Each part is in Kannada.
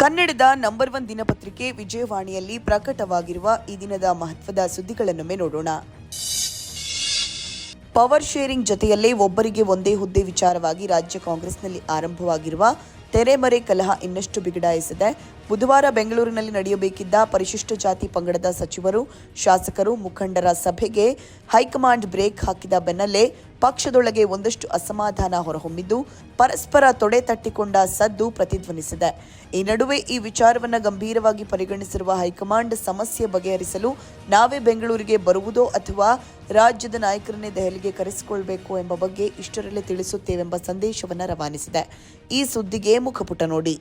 ಕನ್ನಡದ ನಂಬರ್ ಒನ್ ದಿನಪತ್ರಿಕೆ ವಿಜಯವಾಣಿಯಲ್ಲಿ ಪ್ರಕಟವಾಗಿರುವ ಈ ದಿನದ ಮಹತ್ವದ ಸುದ್ದಿಗಳನ್ನೊಮ್ಮೆ ನೋಡೋಣ. ಪವರ್ ಶೇರಿಂಗ್ ಜೊತೆಯಲ್ಲೇ ಒಬ್ಬರಿಗೆ ಒಂದೇ ಹುದ್ದೆ ವಿಚಾರವಾಗಿ ರಾಜ್ಯ ಕಾಂಗ್ರೆಸ್ನಲ್ಲಿ ಆರಂಭವಾಗಿರುವ ತೆರೆಮರೆ ಕಲಹ ಇನ್ನಷ್ಟು ಬಿಗಡಾಯಿಸಿದೆ. ಬುಧವಾರ ಬೆಂಗಳೂರಿನಲ್ಲಿ ನಡೆಯಬೇಕಿದ್ದ ಪರಿಶಿಷ್ಟ ಜಾತಿ ಪಂಗಡದ ಸಚಿವರು, ಶಾಸಕರು, ಮುಖಂಡರ ಸಭೆಗೆ ಹೈಕಮಾಂಡ್ ಬ್ರೇಕ್ ಹಾಕಿದ ಬೆನ್ನಲ್ಲೇ ಪಕ್ಷದೊಳಗೆ ಒಂದಷ್ಟು ಅಸಮಾಧಾನ ಹೊರಹೊಮ್ಮಿದ್ದು ಪರಸ್ಪರ ತೊಡೆ ತಟ್ಟಿಕೊಂಡ ಸದ್ದು ಪ್ರತಿಧ್ವನಿಸಿದೆ. ಈ ನಡುವೆ ಈ ವಿಚಾರವನ್ನು ಗಂಭೀರವಾಗಿ ಪರಿಗಣಿಸಿರುವ ಹೈಕಮಾಂಡ್ ಸಮಸ್ಯೆ ಬಗೆಹರಿಸಲು ನಾವೇ ಬೆಂಗಳೂರಿಗೆ ಬರುವುದೋ ಅಥವಾ ರಾಜ್ಯದ ನಾಯಕರನ್ನೇ ದೆಹಲಿಗೆ ಕರೆಸಿಕೊಳ್ಳಬೇಕು ಎಂಬ ಬಗ್ಗೆ ಇಷ್ಟರಲ್ಲೇ ತಿಳಿಸುತ್ತೇವೆಂಬ ಸಂದೇಶವನ್ನು ರವಾನಿಸಿದೆ. ಈ ಸುದ್ದಿಗೆ ಮುಖಪುಟ ನೋಡಿ.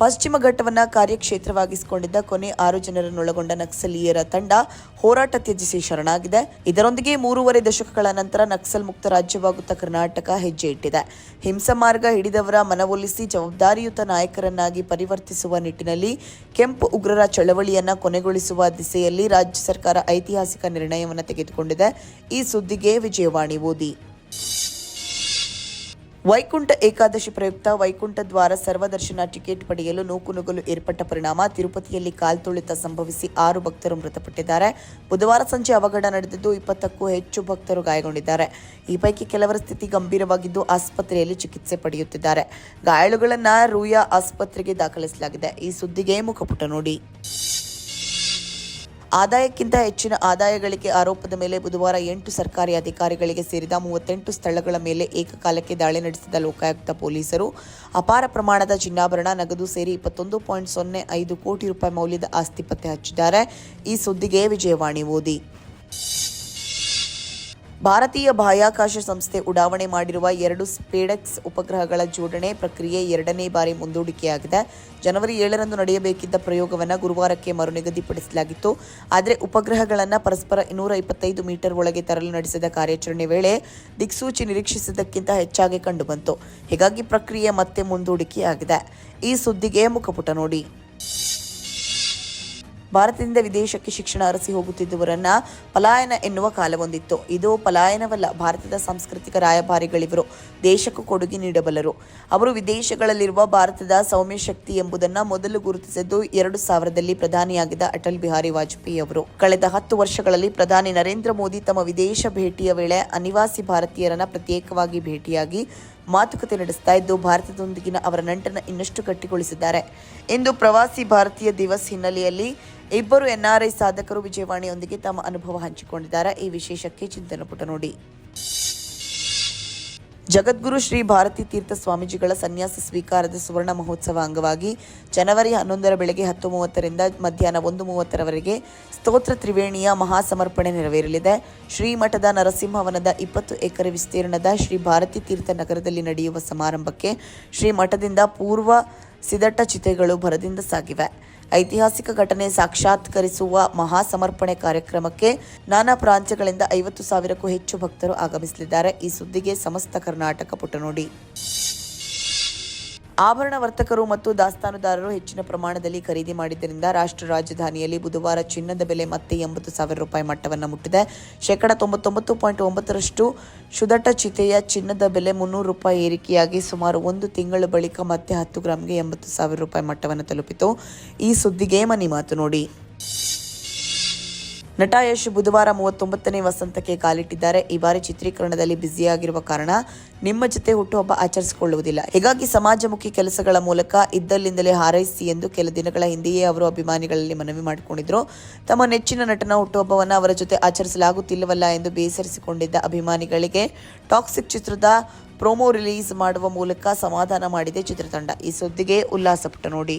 ಪಶ್ಚಿಮ ಘಟ್ಟವನ್ನು ಕಾರ್ಯಕ್ಷೇತ್ರವಾಗಿಸಿಕೊಂಡಿದ್ದ ಕೊನೆ ಆರು ಜನರನ್ನೊಳಗೊಂಡ ನಕ್ಸಲೀಯರ ತಂಡ ಹೋರಾಟ ತ್ಯಜಿಸಿ ಶರಣಾಗಿದೆ. ಇದರೊಂದಿಗೆ ಮೂರುವರೆ ದಶಕಗಳ ನಂತರ ನಕ್ಸಲ್ ಮುಕ್ತ ರಾಜ್ಯವಾಗುತ್ತಾ ಕರ್ನಾಟಕ ಹೆಜ್ಜೆ ಇಟ್ಟಿದೆ. ಹಿಂಸಾ ಮಾರ್ಗ ಹಿಡಿದವರ ಮನವೊಲಿಸಿ ಜವಾಬ್ದಾರಿಯುತ ನಾಯಕರನ್ನಾಗಿ ಪರಿವರ್ತಿಸುವ ನಿಟ್ಟಿನಲ್ಲಿ ಕೆಂಪು ಉಗ್ರರ ಚಳವಳಿಯನ್ನು ಕೊನೆಗೊಳಿಸುವ ದಿಸೆಯಲ್ಲಿ ರಾಜ್ಯ ಸರ್ಕಾರ ಐತಿಹಾಸಿಕ ನಿರ್ಣಯವನ್ನು ತೆಗೆದುಕೊಂಡಿದೆ. ಈ ಸುದ್ದಿಗೆ ವಿಜಯವಾಣಿ ಓದಿ. ವೈಕುಂಠ ಏಕಾದಶಿ ಪ್ರಯುಕ್ತ ವೈಕುಂಠ ದ್ವಾರ ಸರ್ವದರ್ಶನ ಟಿಕೆಟ್ ಪಡೆಯಲು ನೂಕುನುಗ್ಗಲು ಏರ್ಪಟ್ಟ ಪರಿಣಾಮ. ತಿರುಪತಿಯಲ್ಲಿ ಕಾಲ್ತುಳಿತ ಸಂಭವಿಸಿ ಆರು ಭಕ್ತರು ಮೃತಪಟ್ಟಿದ್ದಾರೆ. ಬುಧವಾರ ಸಂಜೆ ಅವಘಡ ನಡೆದಿದ್ದು ಇಪ್ಪತ್ತಕ್ಕೂ ಹೆಚ್ಚು ಭಕ್ತರು ಗಾಯಗೊಂಡಿದ್ದಾರೆ. ಈ ಪೈಕಿ ಕೆಲವರ ಸ್ಥಿತಿ ಗಂಭೀರವಾಗಿದ್ದು ಆಸ್ಪತ್ರೆಯಲ್ಲಿ ಚಿಕಿತ್ಸೆ ಪಡೆಯುತ್ತಿದ್ದಾರೆ. ಗಾಯಾಳುಗಳನ್ನು ರೂಯಾ ಆಸ್ಪತ್ರೆಗೆ ದಾಖಲಿಸಲಾಗಿದೆ. ಈ ಸುದ್ದಿಗೆ ಮುಖಪುಟ ನೋಡಿ. ಆದಾಯಕ್ಕಿಂತ ಹೆಚ್ಚಿನ ಆದಾಯ ಗಳಿಕೆ ಆರೋಪದ ಮೇಲೆ ಬುಧವಾರ ಎಂಟು ಸರ್ಕಾರಿ ಅಧಿಕಾರಿಗಳಿಗೆ ಸೇರಿದ ಮೂವತ್ತೆಂಟು ಸ್ಥಳಗಳ ಮೇಲೆ ಏಕಕಾಲಕ್ಕೆ ದಾಳಿ ನಡೆಸಿದ ಲೋಕಾಯುಕ್ತ ಪೊಲೀಸರು ಅಪಾರ ಪ್ರಮಾಣದ ಚಿನ್ನಾಭರಣ, ನಗದು ಸೇರಿ ಇಪ್ಪತ್ತೊಂದು ಪಾಯಿಂಟ್ ಸೊನ್ನೆ ಐದು ಕೋಟಿ ರೂಪಾಯಿ ಮೌಲ್ಯದ ಆಸ್ತಿ ಪತ್ತೆ ಹಚ್ಚಿದ್ದಾರೆ. ಈ ಸುದ್ದಿಗೆ ವಿಜಯವಾಣಿ ಓದಿ. ಭಾರತೀಯ ಬಾಹ್ಯಾಕಾಶ ಸಂಸ್ಥೆ ಉಡಾವಣೆ ಮಾಡಿರುವ ಎರಡು ಸ್ಪೇಡೆಕ್ಸ್ ಉಪಗ್ರಹಗಳ ಜೋಡಣೆ ಪ್ರಕ್ರಿಯೆ ಎರಡನೇ ಬಾರಿ ಮುಂದೂಡಿಕೆಯಾಗಿದೆ. ಜನವರಿ ಏಳರಂದು ನಡೆಯಬೇಕಿದ್ದ ಪ್ರಯೋಗವನ್ನು ಗುರುವಾರಕ್ಕೆ ಮರು ನಿಗದಿಪಡಿಸಲಾಗಿತ್ತು ಆದರೆ ಉಪಗ್ರಹಗಳನ್ನು ಪರಸ್ಪರ ಇನ್ನೂರ ಇಪ್ಪತ್ತೈದು ಮೀಟರ್ ಒಳಗೆ ತರಲು ನಡೆಸಿದ ಕಾರ್ಯಾಚರಣೆ ವೇಳೆ ದಿಕ್ಸೂಚಿ ನಿರೀಕ್ಷಿಸಿದ್ದಕ್ಕಿಂತ ಹೆಚ್ಚಾಗಿ ಕಂಡುಬಂತು. ಹೀಗಾಗಿ ಪ್ರಕ್ರಿಯೆ ಮತ್ತೆ ಮುಂದೂಡಿಕೆಯಾಗಿದೆ. ಈ ಸುದ್ದಿಗೆ ಮುಖಪುಟ ನೋಡಿ. ಭಾರತದಿಂದ ವಿದೇಶಕ್ಕೆ ಶಿಕ್ಷಣ ಅರಸಿ ಹೋಗುತ್ತಿದ್ದವರನ್ನ ಪಲಾಯನ ಎನ್ನುವ ಕಾಲವೊಂದಿತ್ತು ಇದು ಪಲಾಯನವಲ್ಲ, ಭಾರತದ ಸಾಂಸ್ಕೃತಿಕ ರಾಯಭಾರಿಗಳಿವರು, ದೇಶಕ್ಕೂ ಕೊಡುಗೆ ನೀಡಬಲ್ಲರು. ಅವರು ವಿದೇಶಗಳಲ್ಲಿರುವ ಭಾರತದ ಸೌಮ್ಯ ಶಕ್ತಿ ಎಂಬುದನ್ನ ಮೊದಲು ಗುರುತಿಸಿದ್ದು ಎರಡು ಸಾವಿರದಲ್ಲಿ ಪ್ರಧಾನಿಯಾಗಿದ್ದ ಅಟಲ್ ಬಿಹಾರಿ ವಾಜಪೇಯಿ ಅವರು. ಕಳೆದ ಹತ್ತು ವರ್ಷಗಳಲ್ಲಿ ಪ್ರಧಾನಿ ನರೇಂದ್ರ ಮೋದಿ ತಮ್ಮ ವಿದೇಶ ಭೇಟಿಯ ವೇಳೆ ಅನಿವಾಸಿ ಭಾರತೀಯರನ್ನ ಪ್ರತ್ಯೇಕವಾಗಿ ಭೇಟಿಯಾಗಿ ಮಾತುಕತೆ ನಡೆಸ್ತಾ ಇದ್ದು ಭಾರತದೊಂದಿಗಿನ ಅವರ ನಂಟನ್ನು ಇನ್ನಷ್ಟು ಗಟ್ಟಿಗೊಳಿಸಿದ್ದಾರೆ. ಇಂದು ಪ್ರವಾಸಿ ಭಾರತೀಯ ದಿವಸ್ ಹಿನ್ನೆಲೆಯಲ್ಲಿ ಇಬ್ಬರು ಎನ್ಆರ್ಐ ಸಾಧಕರು ವಿಜಯವಾಣಿಯೊಂದಿಗೆ ತಮ್ಮ ಅನುಭವ ಹಂಚಿಕೊಂಡಿದ್ದಾರೆ. ಈ ವಿಶೇಷಕ್ಕೆ ಚಿಂತನ ಪುಟ ನೋಡಿ. ಜಗದ್ಗುರು ಶ್ರೀ ಭಾರತಿ ತೀರ್ಥ ಸ್ವಾಮೀಜಿಗಳ ಸನ್ಯಾಸ ಸ್ವೀಕಾರದ ಸುವರ್ಣ ಮಹೋತ್ಸವ ಅಂಗವಾಗಿ ಜನವರಿ ಹನ್ನೊಂದರ ಬೆಳಗ್ಗೆ ಹತ್ತು ಮೂವತ್ತರಿಂದ ಮಧ್ಯಾಹ್ನ ಒಂದು ಮೂವತ್ತರವರೆಗೆ ಸ್ತೋತ್ರ ತ್ರಿವೇಣಿಯ ಮಹಾಸಮರ್ಪಣೆ ನೆರವೇರಲಿದೆ. ಶ್ರೀಮಠದ ನರಸಿಂಹವನದ ಇಪ್ಪತ್ತು ಎಕರೆ ವಿಸ್ತೀರ್ಣದ ಶ್ರೀ ಭಾರತಿ ತೀರ್ಥ ನಗರದಲ್ಲಿ ನಡೆಯುವ ಸಮಾರಂಭಕ್ಕೆ ಶ್ರೀ ಮಠದಿಂದ ಪೂರ್ವ ಸಿದಟ್ಟ ಚಿತೆಗಳು ಭರದಿಂದ ಸಾಗಿವೆ. ಐತಿಹಾಸಿಕ ಘಟನೆ ಸಾಕ್ಷಾತ್ಕರಿಸುವ ಮಹಾಸಮರ್ಪಣೆ ಕಾರ್ಯಕ್ರಮಕ್ಕೆ ನಾನಾ ಪ್ರಾಂತ್ಯಗಳಿಂದ ಐವತ್ತು ಸಾವಿರಕ್ಕೂ ಹೆಚ್ಚು ಭಕ್ತರು ಆಗಮಿಸಲಿದ್ದಾರೆ. ಈ ಸುದ್ದಿಗೆ ಸಮಸ್ತ ಕರ್ನಾಟಕ ಪುಟ ನೋಡಿ ಆಭರಣ ವರ್ತಕರು ಮತ್ತು ದಾಸ್ತಾನುದಾರರು ಹೆಚ್ಚಿನ ಪ್ರಮಾಣದಲ್ಲಿ ಖರೀದಿ ಮಾಡಿದ್ದರಿಂದ ರಾಷ್ಟ್ರ ರಾಜಧಾನಿಯಲ್ಲಿ ಬುಧವಾರ ಚಿನ್ನದ ಬೆಲೆ ಮತ್ತೆ ಎಂಬತ್ತು ಸಾವಿರ ರೂಪಾಯಿ ಮಟ್ಟವನ್ನು ಮುಟ್ಟಿದೆ. ಶೇಕಡ ತೊಂಬತ್ತೊಂಬತ್ತು ಪಾಯಿಂಟ್ ಒಂಬತ್ತರಷ್ಟು ಶುದಟ ಚಿತೆಯ ಚಿನ್ನದ ಬೆಲೆ ಮುನ್ನೂರು ರೂಪಾಯಿ ಏರಿಕೆಯಾಗಿ ಸುಮಾರು ಒಂದು ತಿಂಗಳ ಬಳಿಕ ಮತ್ತೆ ಹತ್ತು ಗ್ರಾಂಗೆ ಎಂಬತ್ತು ಸಾವಿರ ರೂಪಾಯಿ ಮಟ್ಟವನ್ನು ತಲುಪಿತು. ಈ ಸುದ್ದಿಗೆ ಮನಿ ಮಾತು ನೋಡಿ. ನಟ ಯಶ್ ಬುಧವಾರ ಮೂವತ್ತೊಂಬತ್ತನೇ ವಸಂತಕ್ಕೆ ಕಾಲಿಟ್ಟಿದ್ದಾರೆ. ಈ ಬಾರಿ ಚಿತ್ರೀಕರಣದಲ್ಲಿ ಬ್ಯುಸಿಯಾಗಿರುವ ಕಾರಣ ನಿಮ್ಮ ಜೊತೆ ಹುಟ್ಟುಹಬ್ಬ ಆಚರಿಸಿಕೊಳ್ಳುವುದಿಲ್ಲ. ಹೀಗಾಗಿ ಸಮಾಜಮುಖಿ ಕೆಲಸಗಳ ಮೂಲಕ ಇದ್ದಲ್ಲಿಂದಲೇ ಹಾರೈಸಿ ಎಂದು ಕೆಲ ದಿನಗಳ ಹಿಂದೆಯೇ ಅವರು ಅಭಿಮಾನಿಗಳಲ್ಲಿ ಮನವಿ ಮಾಡಿಕೊಂಡಿದ್ರು. ತಮ್ಮ ನೆಚ್ಚಿನ ನಟನ ಹುಟ್ಟುಹಬ್ಬವನ್ನು ಅವರ ಜೊತೆ ಆಚರಿಸಲಾಗುತ್ತಿಲ್ಲವಲ್ಲ ಎಂದು ಬೇಸರಿಸಿಕೊಂಡಿದ್ದ ಅಭಿಮಾನಿಗಳಿಗೆ ಟಾಕ್ಸಿಕ್ ಚಿತ್ರದ ಪ್ರೋಮೋ ರಿಲೀಸ್ ಮಾಡುವ ಮೂಲಕ ಸಮಾಧಾನ ಮಾಡಿದೆ ಚಿತ್ರತಂಡ. ಈ ಸುದ್ದಿಗೆ ಉಲ್ಲಾಸಪಟ್ಟ ನೋಡಿ.